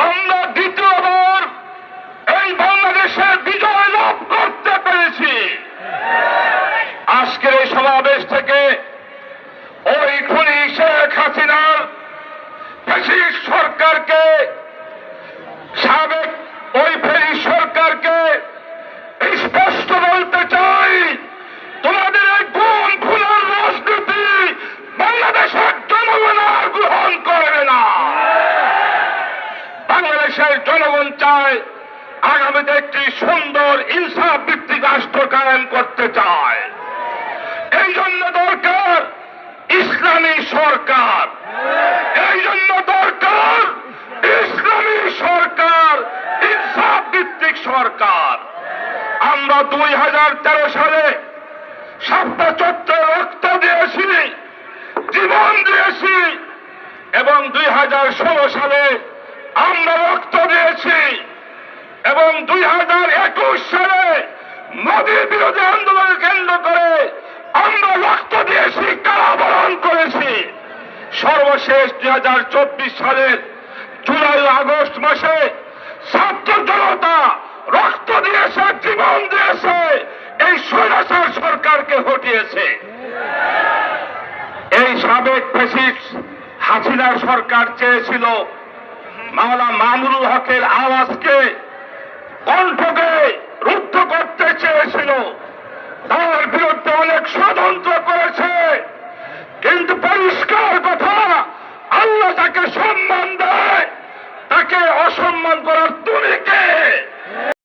আমরা দ্বিতীয়বার এই বাংলাদেশের বিজয় লাভ করতে পেরেছি। আজকের এই সমাবেশ থেকে ওই খুনি শেখ হাসিনার সরকারকে দেশের জনগণ চায় আগামীতে একটি সুন্দর ইনসাফ ভিত্তিক রাষ্ট্র কায়ন করতে চায়। এই জন্য দরকার ইসলামী সরকার। এই জন্য দরকার ইসলামী সরকার, ইনসাফ ভিত্তিক সরকার। আমরা দুই হাজার তেরো সালে সাতটা চত্ব রক্ত দিয়েছি, জীবন দিয়েছি এবং দুই হাজার ষোলো সালে দুই হাজার একুশ সালে মোদীর বিরোধী আন্দোলন কেন্দ্র করে আমরা রক্ত দিয়েছি, কারাবরণ করেছি। সর্বশেষ দুই হাজার চব্বিশ সালের জুলাই আগস্ট মাসে ছাত্র জনতা রক্ত দিয়েছে, জীবন দিয়েছে, এই স্বৈরাচার সরকারকে হটিয়েছে। এই সাবেক ফেসিস হাসিনা সরকার চেয়েছিল মাওলা মামুনুল হকের আওয়াজকে কণ্ঠকে রুদ্ধ করতে চেয়েছিল। তার বিরুদ্ধে অনেক ষড়যন্ত্র করেছে। কিন্তু পরিষ্কার কথা, আল্লাহ তাকে সম্মান দেয়, তাকে অসম্মান করার